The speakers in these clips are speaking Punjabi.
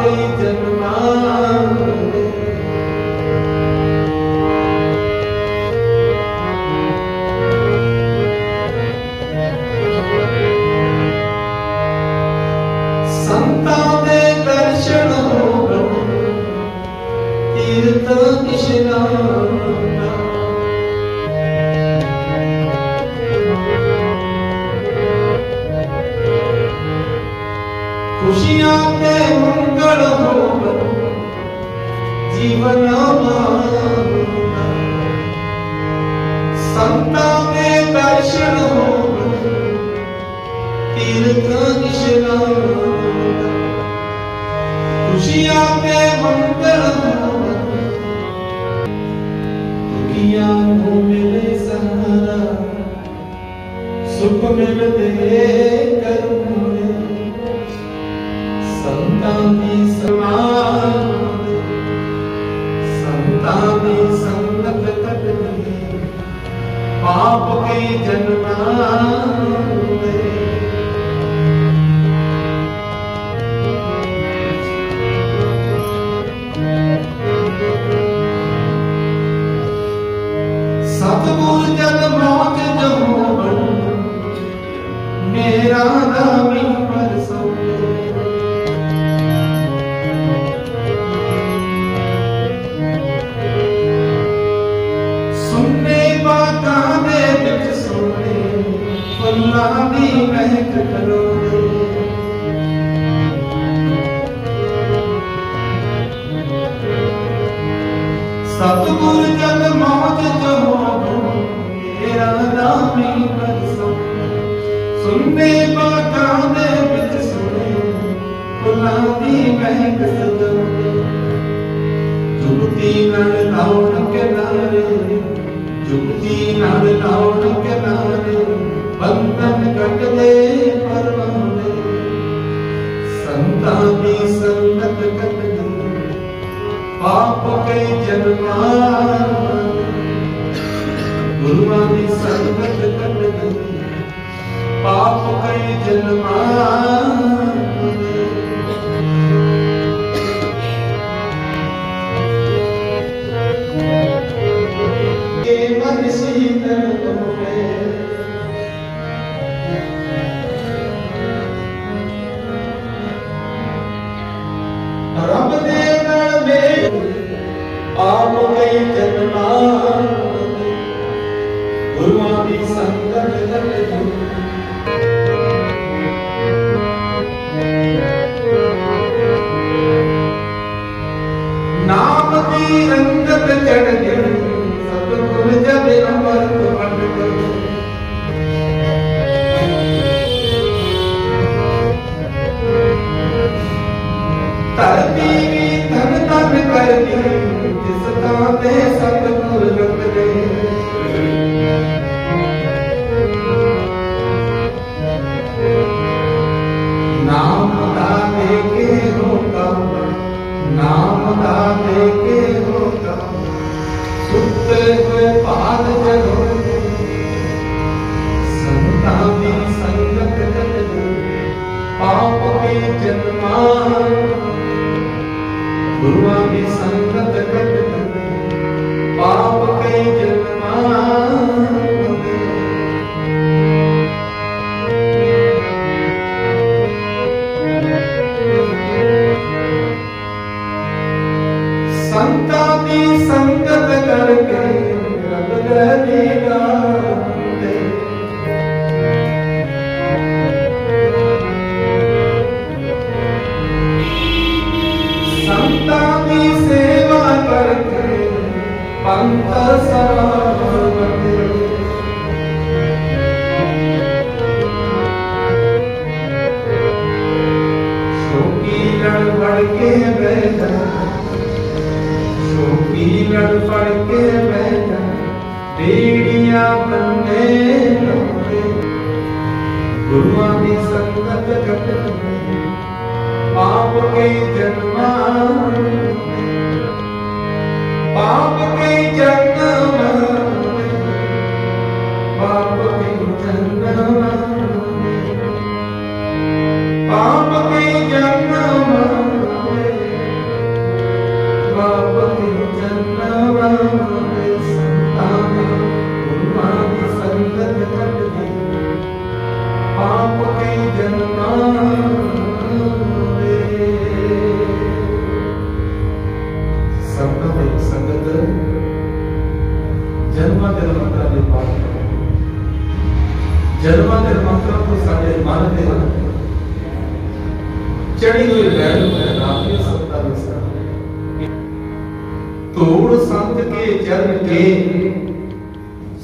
ਪਾਪ ਕਈ ਮੰਗਲ ਹੋਵਣ ਜੀਵਨ ਸੰਤਾਂ ਦੇ ਦਰਸ਼ਨ ਹੋਵਣ ਤੀਰਥ ਇਸ਼ਨਾਨ ਖੁਸ਼ੀਆਂ ਦੇ ਮੰਗਲ ਹੋਵਣ ਦੁਖੀਆਂ ਨੂੰ ਮਿਲੇ ਸਹਾਰਾ, ਸੁਖ ਮਿਲਦੇ ਪਾਪ ਜਨਮਾਂ ਦੇ। ਸਤਿਗੁਰ ਜਨ ਮੌਤ ਜਹੋਵਣ ਮੇਰਾ ਨਾਮੀ ਸਤਿਗੁਰ ਜਨ ਮੌਜ ਜਹੋ ਮੇਰਾ ਨਾਮੀ ਬਰਸੋ ਸੁਣਨੇ ਬਾਤਾਂ ਦੇ ਵਿੱਚ ਸੁਣੇ, ਫੁੱਲਾਂ ਦੀ ਮਹਿਕ ਸਜੋਗੇ ਜੁਗਤੀ ਨਾਲ ਲਾਉਣ ਕਿਨਾਰੇ ਜੁਗਤੀ ਨਾਲ ਲਾਉਣ ਕਿਨਾਰੇ ਬੰਧਨ ਕੱਟਦੇ ਸਤਿਗੁਰ ਜਦ ਅਮਰਤ ਪੰਡਤ ਧਰਤੀ ਵੀ ਧਨ ਧਨ ਕਰਦੀ ਜਿਸ ਤਾਂ ਤੇ ਸਤਿਗੁਰ ਲੁਕਦੇ ਨਾਮ ਦਾ ਦੇ ਕੇ ਹੋਗਾ ਨਾਮ ਦਾ ਦੇ ਕੇ ਹੋਗਾ ਸੁੱਤੇ ਹੋਏ ਭਾਗ ਜਗੋਗੇ ਸੰਤਾਂ ਦੀ ਸੰਗਤ ਕਰਦੀ ਪਾਪ ਕੇ ਜਨਮਾਂ। ਗੁਰੂਆਂ ਦੀ ਸੰਗਤ ਸੰਤਾਂ ਦੀ ਸੰਗਤ ਕਰਕੇ ਰੱਬ ਦੇ ਦੀਦਾਰ ਹੁੰਦੇ ਸੰਤਾਂ ਦੀ ਸੇਵਾ ਕਰਕੇ ਪੰਥ ਸਰਾਵਦੇ ਸੋਕੀ ਲੜ ਵੜ ਕੇ ਬੈਠਾ। ਜਾ ਫੜ ਕੇ ਬਹਿ ਜਾ ਬੰਨੇ ਲੋਰੇ ਗੁਰੂਆਂ ਦੀ ਸੰਗਤ ਕੱਟ ਪਾਪ ਕੇ ਜਨਮਾਂ ਪਾਪ ਕੇ ਜਨਮ ਪਾਪ ਕੇ ਜਨਮ ਜਨਮਾਂ ਦੇ ਦੇ ਪਾਠ ਜਨਮਾਂ ਦੇ ਤੋਂ ਸਾਡੇ ਮਨ ਦੇ ਚੜੀ ਹੋਈ ਲਹਿਰ ਨੂੰ ਹੈ ਰਾਮ ਦੇ ਤੋੜ ਸੰਤ ਕੇ ਚਰਨ ਕੇ।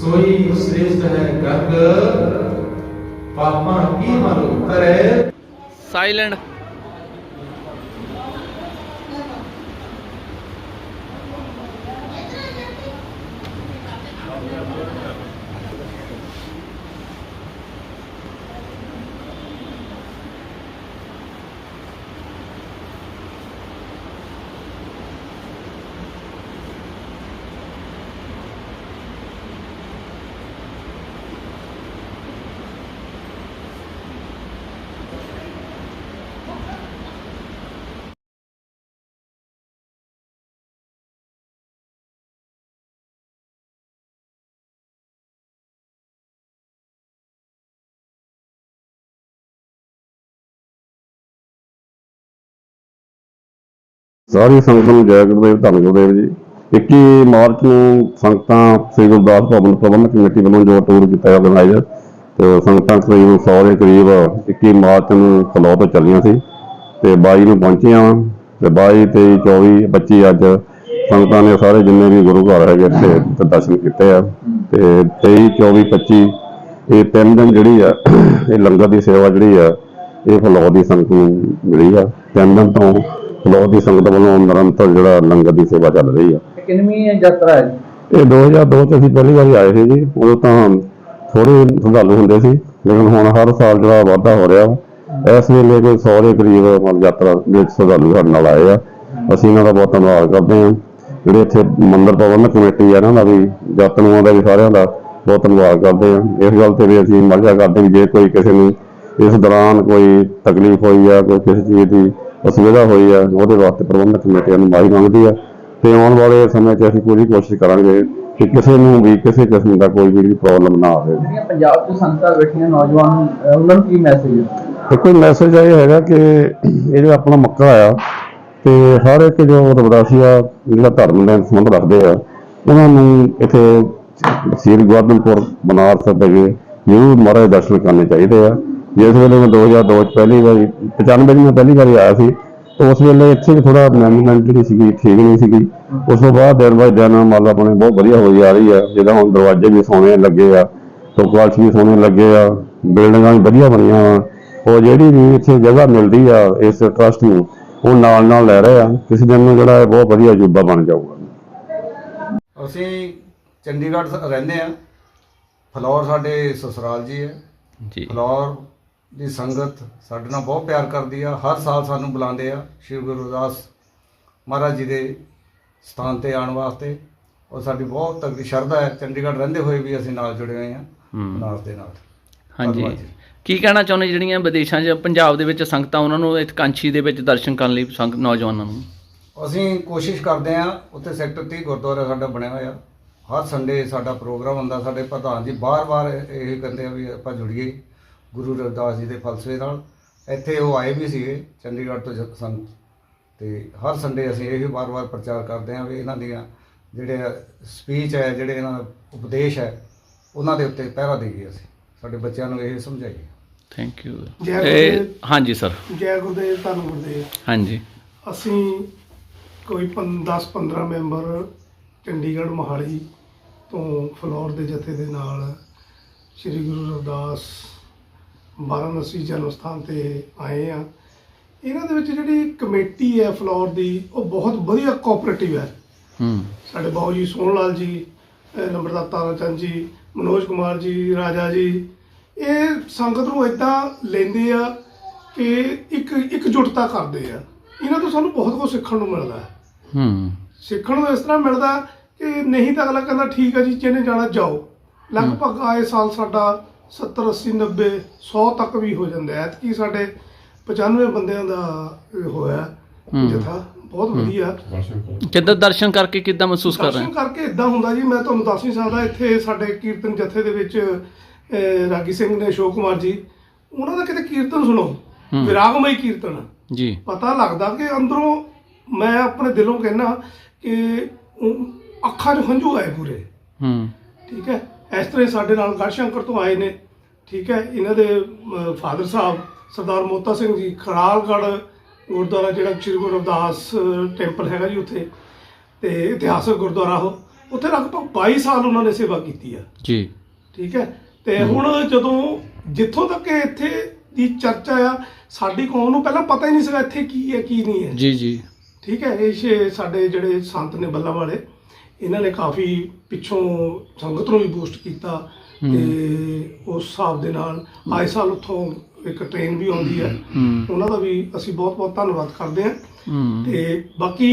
ਸੋਈ ਸ੍ਰੇਸ਼ਟ ਹੈ ਗਗ। ਪਾਪਾਂ ਕੀ ਮਨ ਉਤਰੇ? ਸਾਇਲੈਂਟ ਸਾਰੀ ਸੰਗਤ ਨੂੰ ਜੈ ਗੁਰਦੇਵ, ਧੰਨ ਗੁਰਦੇਵ ਜੀ। 21 ਮਾਰਚ ਨੂੰ ਸੰਗਤਾਂ ਸ੍ਰੀ ਗੁਰਦਾਸ ਭਵਨ ਪ੍ਰਬੰਧਕ ਕਮੇਟੀ ਵੱਲੋਂ ਜੋ ਟੂਰ ਕੀਤਾ ਆਰਗੇਨਾਈਜ਼ਰ ਤੇ ਸੰਗਤਾਂ ਕਰੀਬ 100 ਦੇ ਕਰੀਬ 21 ਮਾਰਚ ਨੂੰ ਫਲੋ ਤੋਂ ਚੱਲੀਆਂ ਸੀ। ਤੇ 22 ਨੂੰ ਪਹੁੰਚੀਆਂ ਵਾਂ। ਤੇ 22 23 24 25 ਅੱਜ ਸੰਗਤਾਂ ਨੇ ਸਾਰੇ ਜਿੰਨੇ ਵੀ ਗੁਰੂ ਘਰ ਹੈਗੇ ਇੱਥੇ ਤੇ ਦਰਸ਼ਨ ਕੀਤੇ ਆ। ਤੇ 23 24 25 ਇਹ ਤਿੰਨ ਦਿਨ ਜਿਹੜੀ ਆ, ਇਹ ਲੰਗਰ ਦੀ ਸੇਵਾ ਜਿਹੜੀ ਆ, ਇਹ ਫਲੋ ਦੀ ਸੰਗਤ ਨੂੰ ਮਿਲੀ ਆ। ਤਿੰਨ ਦਿਨ ਤੋਂ ਫਲੋ ਦੀ ਸੰਗਤ ਵੱਲੋਂ ਨਿਰੰਤਰ ਜਿਹੜਾ ਲੰਗਰ ਦੀ ਸੇਵਾ ਚੱਲ ਰਹੀ ਆ। ਕਿੰਨਵੀਂ ਯਾਤਰਾ ਹੈ ਇਹ 2002 ਚ ਅਸੀਂ ਪਹਿਲੀ ਵਾਰੀ ਆਏ ਸੀ ਜੀ। ਉਦੋਂ ਤਾਂ ਥੋੜੇ ਸ਼ਰਧਾਲੂ ਹੁੰਦੇ ਸੀ ਲੇਕਿਨ ਹੁਣ ਹਰ ਸਾਲ ਜਿਹੜਾ ਵਾਧਾ ਹੋ ਰਿਹਾ। ਇਸ ਵੇਲੇ ਕੋਈ 100 ਦੇ ਕਰੀਬ ਮਤਲਬ ਯਾਤਰਾ ਦੇ ਵਿੱਚ ਸ਼ਰਧਾਲੂ ਸਾਡੇ ਨਾਲ ਆਏ ਆ। ਅਸੀਂ ਇਹਨਾਂ ਦਾ ਬਹੁਤ ਧੰਨਵਾਦ ਕਰਦੇ ਹਾਂ। ਜਿਹੜੇ ਇੱਥੇ ਮੰਦਿਰ ਪ੍ਰਬੰਧਕ ਕਮੇਟੀ ਆ ਇਹਨਾਂ ਦਾ ਵੀ ਯਤਨੂਆਂ ਦਾ ਵੀ ਸਾਰਿਆਂ ਦਾ ਬਹੁਤ ਧੰਨਵਾਦ ਕਰਦੇ ਹਾਂ। ਇਸ ਗੱਲ ਤੇ ਵੀ ਅਸੀਂ ਮਰਜ਼ਾ ਕਰਦੇ ਹਾਂ ਵੀ ਜੇ ਕੋਈ ਕਿਸੇ ਨੂੰ ਇਸ ਦੌਰਾਨ ਕੋਈ ਤਕਲੀਫ ਹੋਈ ਆ ਕੋਈ ਕਿਸੇ ਚੀਜ਼ ਦੀ ਅਸੁਵਿਧਾ ਹੋਈ ਆ ਉਹਦੇ ਵਾਸਤੇ ਪ੍ਰਬੰਧਕ ਕਮੇਟੀ ਨੂੰ ਮਾਈ ਮੰਗਦੀ ਆ। ਤੇ ਆਉਣ ਵਾਲੇ ਸਮੇਂ 'ਚ ਅਸੀਂ ਪੂਰੀ ਕੋਸ਼ਿਸ਼ ਕਰਾਂਗੇ ਕਿ ਕਿਸੇ ਨੂੰ ਵੀ ਕਿਸੇ ਕਿਸਮ ਦਾ ਕੋਈ ਵੀ ਪ੍ਰੋਬਲਮ ਨਾ ਆਵੇ। ਪੰਜਾਬ ਤੋਂ ਸੰਗਤਾਂ ਬੈਠੀਆਂ ਨੌਜਵਾਨ ਉਹਨਾਂ ਨੂੰ ਕੀ ਮੈਸੇਜ ਹੈ ਦੇਖੋ ਮੈਸੇਜ ਇਹ ਹੈਗਾ ਕਿ ਇਹ ਜਿਹੜਾ ਆਪਣਾ ਮੱਕਾ ਆ ਤੇ ਹਰ ਇੱਕ ਜੋ ਰਬਦਾਸੀ ਆ ਜਿਹੜਾ ਧਰਮ ਨਾਲ ਸੰਬੰਧ ਰੱਖਦੇ ਆ ਉਹਨਾਂ ਨੂੰ ਇੱਥੇ ਸ੍ਰੀ ਗੋਬਿੰਦਪੁਰ ਬਨਾਰਸ ਦੇ ਜ਼ਰੂਰ ਮਹਾਰਾਜ ਦਰਸ਼ਨ ਕਰਨੇ ਚਾਹੀਦੇ ਆ। ਜਿਸ ਵੇਲੇ ਮੈਂ 2002 ਚ ਪਹਿਲੀ ਵਾਰੀ 95 ਚ ਮੈਂ ਪਹਿਲੀ ਵਾਰੀ ਆਇਆ ਸੀ ਤਾਂ ਉਸ ਵੇਲੇ ਇੱਥੇ ਵੀ ਥੋੜਾ ਮੈਨੇਜਮੈਂਟ ਜਿਹੜੀ ਸੀਗੀ ਠੀਕ ਨਹੀਂ ਸੀਗੀ। ਉਸ ਤੋਂ ਬਾਅਦ ਦਿਨ ਬਾਅਦ ਦਿਨ ਲਓ ਆਪਣੇ ਬਹੁਤ ਵਧੀਆ ਹੋਈ ਜਾ ਰਹੀ ਆ ਜਿੱਦਾਂ ਹੁਣ ਦਰਵਾਜ਼ੇ ਵੀ ਸੋਹਣੇ ਲੱਗੇ ਆ ਚੌਕਾਠ ਵੀ ਸੋਹਣੇ ਲੱਗੇ ਆ ਬਿਲਡਿੰਗਾਂ ਵੀ ਵਧੀਆ ਬਣੀਆਂ ਵਾ। ਉਹ ਜਿਹੜੀ ਵੀ ਇੱਥੇ ਜਗ੍ਹਾ ਮਿਲਦੀ ਆ ਇਸ ਟਰਸਟ ਨੂੰ ਉਹ ਨਾਲ ਨਾਲ ਲੈ ਰਹੇ ਆ। ਕਿਸੇ ਦਿਨ ਨੂੰ ਜਿਹੜਾ ਬਹੁਤ ਵਧੀਆ ਅਜੂਬਾ ਬਣ ਜਾਊਗਾ। ਅਸੀਂ ਚੰਡੀਗੜ੍ਹ ਰਹਿੰਦੇ ਆ। ਫਲੌਰ ਸਾਡੇ ਸਸੁਰਾਲ ਜੀ ਹੈ। ਜੀ। ਫਲੌਰ ਦੀ ਸੰਗਤ ਸਾਡੇ ਨਾਲ ਬਹੁਤ ਪਿਆਰ ਕਰਦੀ ਆ। ਹਰ ਸਾਲ ਸਾਨੂੰ ਬੁਲਾਉਂਦੇ ਆ। ਸ਼੍ਰੀ ਗੁਰੂ ਰਵਿਦਾਸ ਮਹਾਰਾਜ ਜੀ ਦੇ ਸਥਾਨ ਤੇ ਆਉਣ ਵਾਸਤੇ। ਔਰ ਸਾਡੀ ਬਹੁਤ ਤਗੜੀ ਸ਼ਰਧਾ ਹੈ। ਚੰਡੀਗੜ੍ਹ ਰਹਿੰਦੇ ਹੋਏ ਵੀ ਅਸੀਂ ਨਾਲ ਜੁੜੇ ਹੋਏ ਆ। ਨਾਲ ਦੇ ਨਾਲ। ਹਾਂਜੀ। ਜੀ। ਕੀ ਕਹਿਣਾ ਚਾਹੁੰਦੇ ਜਿਹੜੀਆਂ ਵਿਦੇਸ਼ਾਂ 'ਚ ਪੰਜਾਬ ਦੇ ਵਿੱਚ ਸੰਗਤਾਂ ਉਹਨਾਂ ਨੂੰ ਇਸ ਕਾਂਛੀ ਦੇ ਵਿੱਚ ਦਰਸ਼ਨ ਕਰਨ ਲਈ ਸੰਗ ਨੌਜਵਾਨਾਂ ਨੂੰ? ਅਸੀਂ ਕੋਸ਼ਿਸ਼ ਕਰਦੇ ਆ। ਉੱਥੇ ਸੈਕਟਰ 30 ਗੁਰਦੁਆਰਾ ਸਾਡਾ ਬਣਿਆ ਹੋਇਆ। ਹਰ ਸੰਡੇ ਸਾਡਾ ਪ੍ਰੋਗਰਾਮ ਹੁੰਦਾ। ਸਾਡੇ ਪ੍ਰਧਾਨ ਜੀ ਬਾਰ-ਬਾਰ ਇਹ ਕਹਿੰਦੇ ਆ ਵੀ ਆਪਾਂ ਜੁੜੀਏ। ਗੁਰੂ ਰਵਿਦਾਸ ਜੀ ਦੇ ਫਲਸਫੇ ਨਾਲ। ਇੱਥੇ ਉਹ ਆਏ ਵੀ ਸੀਗੇ ਚੰਡੀਗੜ੍ਹ ਤੋਂ ਜ- ਸਨ ਤੇ ਹਰ ਸੰਡੇ ਅਸੀਂ ਇਹ ਬਾਰ-ਬਾਰ ਪ੍ਰਚਾਰ ਕਰਦੇ ਆ ਵੀ ਇਹਨਾਂ ਦੀਆਂ ਜਿਹੜੇ ਸਪੀਚ ਹੈ ਜਿਹੜੇ ਇਹਨਾਂ ਦਾ ਉਪਦੇਸ਼ ਹੈ ਉਹਨਾਂ ਦੇ ਉੱਤੇ ਪਹਿਰਾ ਦੇਈਏ ਅਸੀਂ। ਸਾਡੇ ਬੱਚਿਆਂ ਨੂੰ ਇਹ ਸਮਝਾਈਏ। ਥੈਂਕ ਯੂ ਜੈ ਇਹ। ਹਾਂਜੀ ਸਰ ਜੈ ਗੁਰਦੇਵ ਧੰਨ ਗੁਰਦੇਵ। ਹਾਂਜੀ। ਅਸੀਂ ਕੋਈ 10-15 ਮੈਂਬਰ ਚੰਡੀਗੜ੍ਹ ਮੋਹਾਲੀ ਤੋਂ ਫਲੋਰ ਦੇ ਜਥੇ ਦੇ ਨਾਲ ਸ੍ਰੀ ਗੁਰੂ ਰਵਿਦਾਸ ਵਾਰਾਣਸੀ ਜਨਮ ਸਥਾਨ ਤੇ ਆਏ ਆ ਇਹਨਾਂ ਦੇ ਵਿੱਚ ਜਿਹੜੀ ਕਮੇਟੀ ਹੈ ਫਲੋਰ ਦੀ ਉਹ ਬਹੁਤ ਵਧੀਆ ਕੋਆਪਰੇਟਿਵ ਹੈ। ਹੂੰ। ਸਾਡੇ ਬਾਊ ਜੀ ਸੋਹਣ ਲਾਲ ਜੀ ਨੰਬਰਦਾਰ ਤਾਰਾ ਚੰਦ ਜੀ ਮਨੋਜ ਕੁਮਾਰ ਜੀ ਰਾਜਾ ਜੀ ਇਹ ਸੰਗਤ ਨੂੰ ਇਦਾਂ ਲੈਂਦੇ ਆ ਕਿ ਇੱਕ ਇਕਜੁੱਟਤਾ ਕਰਦੇ ਆ। ਇਹਨਾਂ ਤੋਂ ਸਾਨੂੰ ਬਹੁਤ ਕੁਝ ਸਿੱਖਣ ਨੂੰ ਮਿਲਦਾ। ਹੈ। ਹੂੰ ਸਿੱਖਣ ਨੂੰ ਇਸ ਤਰ੍ਹਾਂ ਮਿਲਦਾ ਕਿ ਨਹੀਂ ਤਾਂ ਅਗਲਾ ਕਹਿੰਦਾ ਠੀਕ ਹੈ ਜੀ ਜਿਹਨੇ ਜਾਣਾ ਜਾਓ। ਲਗਭਗ ਆਏ ਸਾਲ ਸਾਡਾ 70 80 90 100 ਤੱਕ ਵੀ ਹੋ ਜਾਂਦਾ ਹੈ। ਐਤਕੀ ਸਾਡੇ 95 ਬੰਦਿਆਂ ਦਾ ਹੋਇਆ। ਜਥਾ ਬਹੁਤ ਵਧੀਆ। ਕਿੱਦਾਂ ਦਰਸ਼ਨ ਕਰਕੇ ਕਿੱਦਾਂ ਮਹਿਸੂਸ ਕਰ ਰਹੇ ਦਰਸ਼ਨ ਕਰਕੇ ਇਦਾਂ ਹੁੰਦਾ ਜੀ ਮੈਂ ਤੁਹਾਨੂੰ ਦੱਸ ਨਹੀਂ ਸਕਦਾ ਇੱਥੇ ਸਾਡੇ ਕੀਰਤਨ ਜਥੇ ਦੇ ਵਿੱਚ ਰਾਗੀ ਸਿੰਘ ਨੇ ਅਸ਼ੋਕ ਕੁਮਾਰ ਜੀ ਉਹਨਾਂ ਦਾ ਕਿਤੇ ਕੀਰਤਨ ਸੁਣੋ। ਵਿਰਾਗਮਈ ਕੀਰਤਨ। ਜੀ। ਪਤਾ ਲੱਗਦਾ ਕਿ ਅੰਦਰੋਂ ਮੈਂ ਆਪਣੇ ਦਿਲੋਂ ਕਹਿਣਾ ਕਿ ਅੱਖਾਂ 'ਚ ਹੰਝੂ ਆਏ ਪੂਰੇ। ਹੂੰ। ਠੀਕ ਹੈ? ਇਸ ਤਰ੍ਹਾਂ ਹੀ ਸਾਡੇ ਨਾਲ ਗੜਸ਼ੰਕਰ ਤੋਂ ਆਏ ਨੇ ਠੀਕ ਹੈ ਇਹਨਾਂ ਦੇ ਫਾਦਰ ਸਾਹਿਬ ਸਰਦਾਰ ਮੋਤਾ ਸਿੰਘ ਜੀ ਖਰਾਲਗੜ੍ਹ ਗੁਰਦੁਆਰਾ ਜਿਹੜਾ ਸ੍ਰੀ ਗੁਰੂ ਰਵਿਦਾਸ ਟੈਂਪਲ ਹੈਗਾ ਜੀ ਉੱਥੇ ਤੇ ਇਤਿਹਾਸਕ ਗੁਰਦੁਆਰਾ ਉਹ ਉੱਥੇ ਲਗਭਗ 22 ਸਾਲ ਉਹਨਾਂ ਨੇ ਸੇਵਾ ਕੀਤੀ ਆ। ਜੀ। ਠੀਕ ਹੈ ਤੇ ਹੁਣ ਜਦੋਂ ਜਿੱਥੋਂ ਤੱਕ ਇੱਥੇ ਦੀ ਚਰਚਾ ਆ ਸਾਡੀ ਕੌਮ ਨੂੰ ਪਹਿਲਾਂ ਪਤਾ ਹੀ ਨਹੀਂ ਸੀਗਾ ਇੱਥੇ ਕੀ ਹੈ ਕੀ ਨਹੀਂ ਹੈ। ਜੀ ਜੀ। ਠੀਕ ਹੈ ਇਹ ਸਾਡੇ ਜਿਹੜੇ ਸੰਤ ਨੇ ਬੱਲਾ ਵਾਲੇ ਇਹਨਾਂ ਨੇ ਕਾਫੀ ਪਿੱਛੋਂ ਸੰਗਤ ਨੂੰ ਵੀ ਬੂਸਟ ਕੀਤਾ ਤੇ ਉਸ ਹਿਸਾਬ ਦੇ ਨਾਲ ਆਏ ਸਾਲ ਉੱਥੋਂ ਇੱਕ ਟ੍ਰੇਨ ਵੀ ਆਉਂਦੀ ਹੈ। ਉਹਨਾਂ ਦਾ ਵੀ ਅਸੀਂ ਬਹੁਤ ਬਹੁਤ ਧੰਨਵਾਦ ਕਰਦੇ ਹਾਂ। ਤੇ ਬਾਕੀ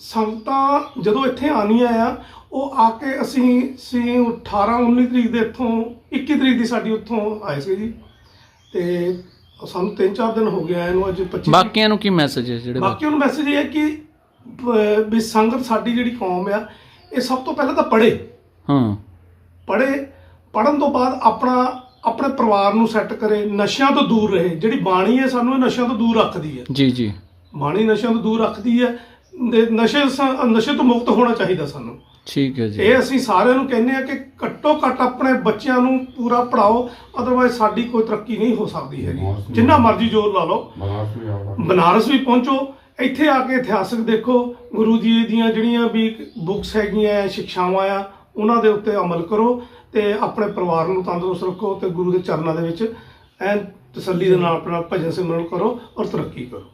ਸੰਗਤਾਂ ਜਦੋਂ ਇੱਥੇ ਆਉਣੀਆਂ ਆ ਉਹ ਆ ਕੇ ਅਸੀਂ ਸੀ 18 19 ਤਰੀਕ ਦੇ ਇੱਥੋਂ 21 ਤਰੀਕ ਦੀ ਸਾਡੀ ਉੱਥੋਂ ਆਏ ਸੀ ਜੀ। ਤੇ ਸਾਨੂੰ 3-4 ਦਿਨ ਹੋ ਗਏ ਆਏ ਨੂੰ ਅੱਜ 25 ਬਾਕੀਆਂ ਨੂੰ ਕੀ ਮੈਸੇਜ ਹੈ ਜਿਹੜੇ ਬਾਕੀ ਬਾਕੀ ਨੂੰ ਮੈਸੇਜ ਇਹ ਹੈ ਕਿ ਵੀ ਸੰਗਤ ਸਾਡੀ ਜਿਹੜੀ ਕੌਮ ਆ ਇਹ ਸਭ ਤੋਂ ਪਹਿਲਾਂ ਤਾਂ ਪੜ੍ਹੇ। ਹਾਂ। ਪੜ੍ਹੇ ਪੜਨ ਤੋਂ ਬਾਅਦ ਆਪਣਾ ਆਪਣੇ ਪਰਿਵਾਰ ਨੂੰ ਸੈੱਟ ਕਰੇ ਨਸ਼ਿਆਂ ਤੋਂ ਦੂਰ ਰਹੇ। ਜਿਹੜੀ ਬਾਣੀ ਹੈ ਸਾਨੂੰ ਇਹ ਨਸ਼ਿਆਂ ਤੋਂ ਦੂਰ ਰੱਖਦੀ ਹੈ। ਜੀ ਜੀ। ਬਾਣੀ ਨਸ਼ਿਆਂ ਤੋਂ ਦੂਰ ਰੱਖਦੀ ਹੈ ਤੇ ਨਸ਼ੇ ਨਸ਼ੇ ਤੋਂ ਮੁਕਤ ਹੋਣਾ ਚਾਹੀਦਾ ਸਾਨੂੰ। ਠੀਕ ਹੈ ਜੀ। ਇਹ ਅਸੀਂ ਸਾਰਿਆਂ ਨੂੰ ਕਹਿੰਦੇ ਆ ਕਿ ਘੱਟੋ ਘੱਟ ਆਪਣੇ ਬੱਚਿਆਂ ਨੂੰ ਪੂਰਾ ਪੜਾਓ ਅਦਰਵਾਇਜ਼ ਸਾਡੀ ਕੋਈ ਤਰੱਕੀ ਨਹੀਂ ਹੋ ਸਕਦੀ ਹੈਗੀ। ਜਿੰਨਾ ਮਰਜ਼ੀ ਜ਼ੋਰ ਲਾ ਲਓ। ਬਨਾਰਸ ਵੀ ਪਹੁੰਚੋ ਇੱਥੇ ਆ ਕੇ ਇਤਿਹਾਸਕ ਦੇਖੋ, ਗੁਰੂ ਜੀ ਦੀਆਂ ਜਿਹੜੀਆਂ ਵੀ ਬੁੱਕਸ ਹੈਗੀਆਂ ਸਿੱਖਿਆਵਾਂ ਆ, ਉਹਨਾਂ ਦੇ ਉੱਤੇ ਅਮਲ ਕਰੋ ਤੇ ਆਪਣੇ ਪਰਿਵਾਰ ਨੂੰ ਤੰਦਰੁਸਤ ਰੱਖੋ ਤੇ ਗੁਰੂ ਦੇ ਚਰਨਾਂ ਦੇ ਵਿੱਚ ਐਨ ਤਸੱਲੀ ਦੇ ਨਾਲ ਆਪਣਾ ਭਜਨ ਸਿਮਰਨ ਕਰੋ ਔਰ ਤਰੱਕੀ ਕਰੋ।